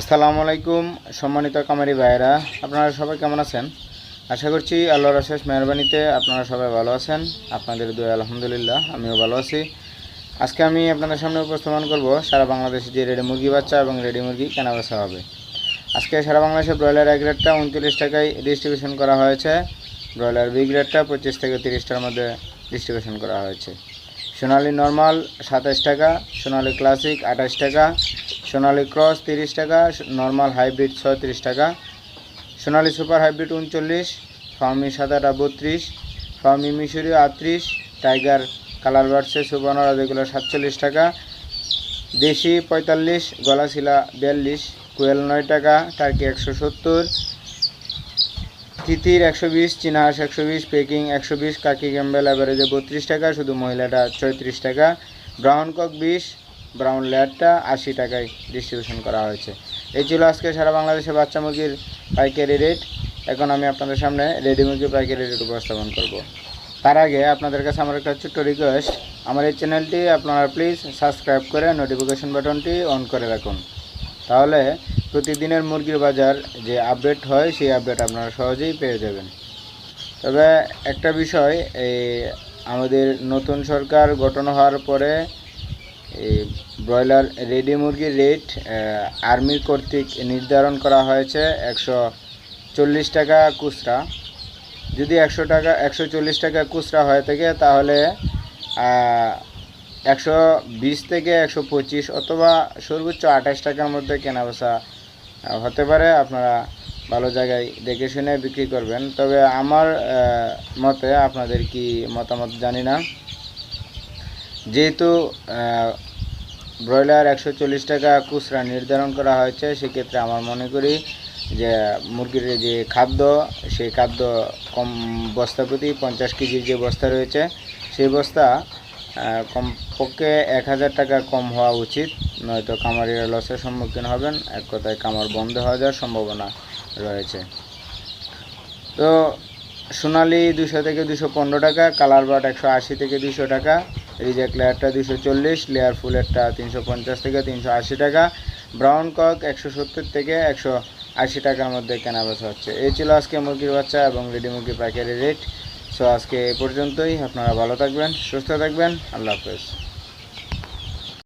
আসসালামু আলাইকুম, সম্মানিত কামারি ভাইয়েরা। আপনারা সবাই কেমন আছেন? আশা করছি আল্লাহর আশেষ মেহরবানিতে আপনারা সবাই ভালো আছেন। আপনাদের দোয়া আলহামদুলিল্লাহ, আমিও ভালো আছি। আজকে আমি আপনাদের সামনে উপস্থাপন করব সারা বাংলাদেশে যে রেডি মুরগি বাচ্চা এবং রেডি মুরগি কেনা বেচা হবে। আজকে সারা বাংলাদেশে ব্রয়লার এক রেটটা উনত্রিশ টাকায় ডিস্ট্রিবিউশন করা হয়েছে। ব্রয়লার বিগ রেটটা পঁচিশ থেকে তিরিশটার মধ্যে ডিস্ট্রিবিউশন করা হয়েছে। সোনালি নর্মাল সাতাশ টাকা, সোনালি ক্লাসিক আঠাশ টাকা সোনালি ক্রস তিরিশ টাকা, নর্মাল হাইব্রিড ছয়ত্রিশ টাকা। সোনালি সুপার হাইব্রিড উনচল্লিশ, ফার্মি সাদাটা বত্রিশ, ফার্মি মিশরি আটত্রিশ, টাইগার কালার বাড়ছে সুবর্ণরা যেগুলো সাতচল্লিশ টাকা। দেশি পঁয়তাল্লিশ, গলাশিলা বিয়াল্লিশ, কোয়েল নয় টাকা, টার্কি একশো সত্তর, তিতির একশো বিশ, চিনাহাস একশো বিশ, পেকিং একশো বিশ, কাকি ক্যাম্বেল অ্যাভারেজে বত্রিশ টাকা, শুধু মহিলাটা ছয়ত্রিশ টাকা। ব্রাউন কক বিশ ব্রাউন লেয়ারটা আশি টাকায় ডিস্ট্রিবিউশন করা হয়েছে। এই ছিল আজকে সারা বাংলাদেশে বাচ্চা মুরগির পাইকারি রেট এখন আমি আপনাদের সামনে রেডি মুরগির পাইকারি রেট উপস্থাপন করব। তার আগে আপনাদের কাছে আমার একটা ছোট্ট রিকোয়েস্ট আমার এই চ্যানেলটি আপনারা প্লিজ সাবস্ক্রাইব করে নোটিফিকেশন বাটনটি অন করে রাখুন। তাহলে প্রতিদিনের মুরগির বাজার যে আপডেট হয়, সেই আপডেট আপনারা সহজেই পেয়ে যাবেন। তবে একটা বিষয়, এই আমাদের নতুন সরকার গঠন হওয়ার পরে ব্রয়লার রেডি মুরগির রেট আর্মি কর্তৃক নির্ধারণ করা হয়েছে একশো চল্লিশ টাকা খুচরা। যদি একশো টাকা, একশো চল্লিশ টাকা খুচরা হয়ে থাকে, তাহলে একশো বিশ থেকে একশো পঁচিশ অথবা সর্বোচ্চ আঠাশ টাকার মধ্যে কেনাবেচা হতে পারে। আপনারা ভালো জায়গায় দেখে শুনে বিক্রি করবেন। তবে আমার মতে আপনাদের কি মতামত জানি না। যেহেতু ব্রয়লার একশো চল্লিশ টাকা খুচরা নির্ধারণ করা হয়েছে সেক্ষেত্রে আমার মনে করি যে মুরগির যে খাদ্য সেই খাদ্য কম বস্তা প্রতি পঞ্চাশ কেজির যে বস্তা রয়েছে সেই বস্তা আহ, কমপক্ষে এক হাজার টাকা কম হওয়া উচিত নয়তো কামারিরা লসের সম্মুখীন হবেন। এক কথায় কামার বন্ধ হয়ে যাওয়ার সম্ভাবনা রয়েছে। তো সোনালি দুশো থেকে দুশো পনেরো টাকা কালার বাট একশো আশি থেকে দুশো টাকা রিজেক্ট লেয়ারটা দুশো চল্লিশ, লেয়ার ফুলেরটা তিনশো পঞ্চাশ থেকে তিনশো আশি টাকা। ব্রাউন কক একশো সত্তর থেকে একশো আশি টাকার মধ্যে কেনা বেচা হচ্ছে। এই ছিল আজকে মুরগির বাচ্চা এবং রেডি মুরগির পাইকারি রেট। সো আজকে এ পর্যন্তই। আপনারা ভালো থাকবেন, সুস্থ থাকবেন। আল্লাহ হাফেজ।